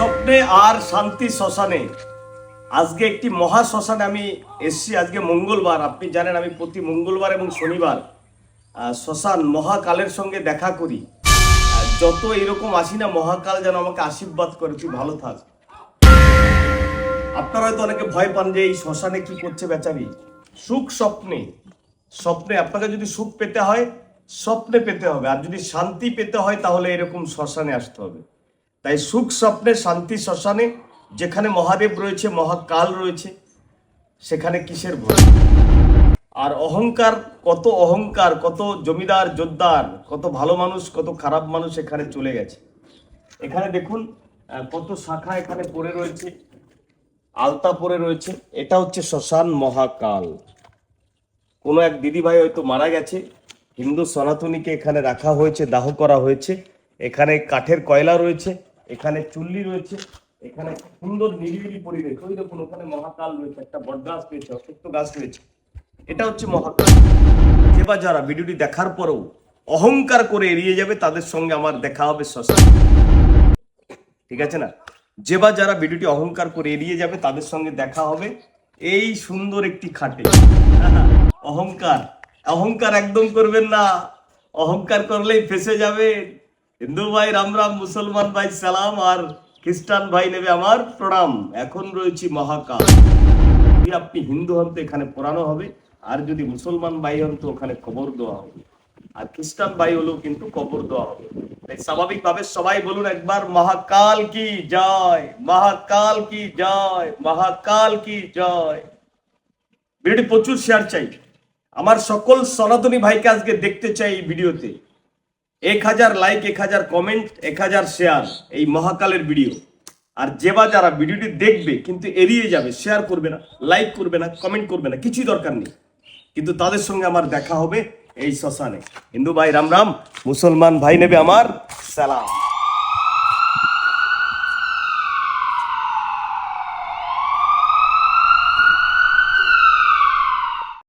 স্বপ্নে আর শান্তি শ্মশানে। আজকে একটি মহা শ্মশানে আমি এসছি, আজকে মঙ্গলবার। আপনি জানেন, আমি প্রতি মঙ্গলবার এবং শনিবার শ্মশান মহাকালের সঙ্গে দেখা করি। যত এরকম আসি না, মহাকাল যেন আমাকে আশীর্বাদ করে, তুই ভালো থাক। আপনারা হয়তো অনেকে ভয় পান যে এই শ্মশানে কি করছে বেচারি। সুখ স্বপ্নে। স্বপ্নে আপনাকে যদি সুখ পেতে হয়, স্বপ্নে পেতে হবে। আর যদি শান্তি পেতে হয়, তাহলে এরকম শ্মশানে আসতে হবে। তাই সুখ স্বপ্নে শান্তি শ্মশানে, যেখানে মহাদেব রয়েছে, মহাকাল রয়েছে, সেখানে কিসের ভয়? আর অহংকার, কত অহংকার, কত জমিদার যোদ্ধার কত ভালো মানুষ, কত খারাপ মানুষ এখানে চলে গেছে। এখানে দেখুন কত শাখা এখানে পড়ে রয়েছে, আলতা পরে রয়েছে। এটা হচ্ছে শ্মশান মহাকাল। কোনো এক দিদিভাই হয়তো মারা গেছে, হিন্দু সনাতনীকে এখানে রাখা হয়েছে, দাহ করা হয়েছে। এখানে কাঠের কয়লা রয়েছে এখানে চুল্লি রয়েছে, এখানে সুন্দর নিরিবিলি পরিবেশ। ওই দেখুন, ওখানে মহাকাল রয়েছে, একটা বট গাছ রয়েছে, অশ্বত্থ গাছ রয়েছে। এটা হচ্ছে মহাকাল। যে বা যারা ভিডিওটি দেখার পরেও অহংকার করে এড়িয়ে যাবে, তাদের সঙ্গে আমার দেখা হবে শ্মশান ঠিক আছে না? যে বা যারা ভিডিওটি অহংকার করে এড়িয়ে যাবে, তাদের সঙ্গে দেখা হবে এই সুন্দর একটি খাটে। অহংকার। অহংকার একদম করবেন না। অহংকার করলেই ফেসে যাবে। হিন্দু ভাই, রাম রাম, মুসলমান ভাই, সালাম, আর খ্রিস্টান ভাই নেবে আমার প্রণাম। এখন রয়েছি মহাকাল। যদি আপনি হিন্দু হন তো এখানে পড়ানো হবে, আর যদি মুসলমান ভাই হন তো ওখানে খবর দেওয়া হবে। আর খ্রিস্টান ভাই হলেও কিন্তু কবর দেওয়া হবে। তাই স্বাভাবিকভাবে সবাই বলুন একবার, মহাকাল কি জয়, মহাকাল কি জয়, মহাকাল কি জয়। ভিডিওটি প্রচুর শেয়ার চাই। আমার সকল সনাতনী ভাইকে আজকে দেখতে চাই এই ভিডিওতে। এক হাজার লাইক এক হাজার কমেন্ট এক হাজার শেয়ার এই মহাকালের ভিডিও আর যে বা যারা ভিডিওটি দেখবে, কিন্তু এড়িয়ে যাবে শেয়ার করবে না লাইক করবে না কমেন্ট করবে না, কিছুই দরকার নেই। কিন্তু তাদের সঙ্গে আমার দেখা হবে এই শ্মশানে। হিন্দু ভাই, রাম রাম, মুসলমান ভাই নেবে আমার সালাম।